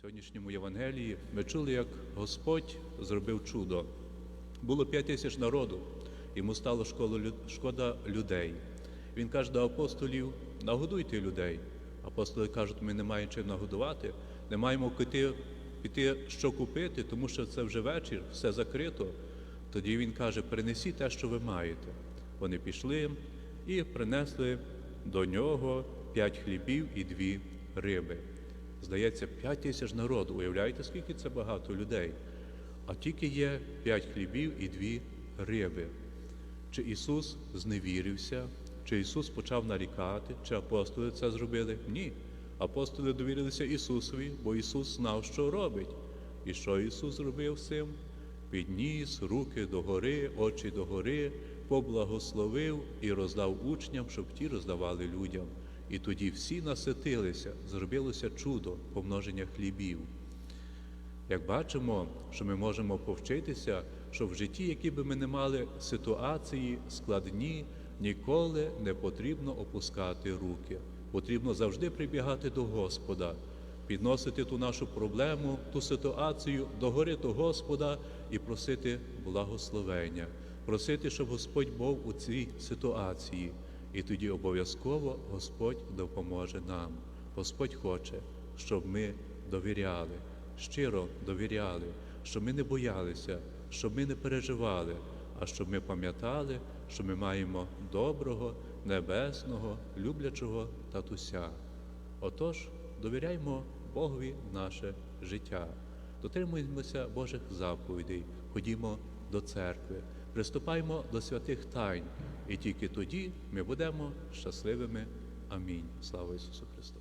Сьогоднішньому Євангелії ми чули, як Господь зробив чудо. Було п'ять тисяч народу, йому стало шкода людей. Він каже до апостолів: нагодуйте людей. Апостоли кажуть, ми не маємо чим нагодувати, не маємо піти, піти що купити, тому що це вже вечір, все закрито. Тоді він каже: принесіть те, що ви маєте. Вони пішли і принесли до нього п'ять хлібів і дві риби. Здається, п'ять тисяч народу. Уявляєте, скільки це багато людей? А тільки є п'ять хлібів і дві риби. Чи Ісус зневірився, чи Ісус почав нарікати, чи апостоли це зробили? Ні. Апостоли довірилися Ісусові, бо Ісус знав, що робить. І що Ісус зробив цим? Підніс руки догори, очі догори, поблагословив і роздав учням, щоб ті роздавали людям. І тоді всі наситилися, зробилося чудо помноження хлібів. Як бачимо, що ми можемо повчитися, що в житті, які би ми не мали ситуації складні, ніколи не потрібно опускати руки. Потрібно завжди прибігати до Господа, підносити ту нашу проблему, ту ситуацію до гори до Господа і просити благословення, просити, щоб Господь був у цій ситуації. І тоді обов'язково Господь допоможе нам. Господь хоче, щоб ми довіряли щиро довіряли, щоб ми не боялися, щоб ми не переживали, а щоб ми пам'ятали, що ми маємо доброго, небесного, люблячого татуся. Отож, довіряймо Богові наше життя, дотримуємося Божих заповідей, ходімо до церкви, приступаймо до святих тайн, і тільки тоді ми будемо щасливими. Амінь. Слава Ісусу Христу!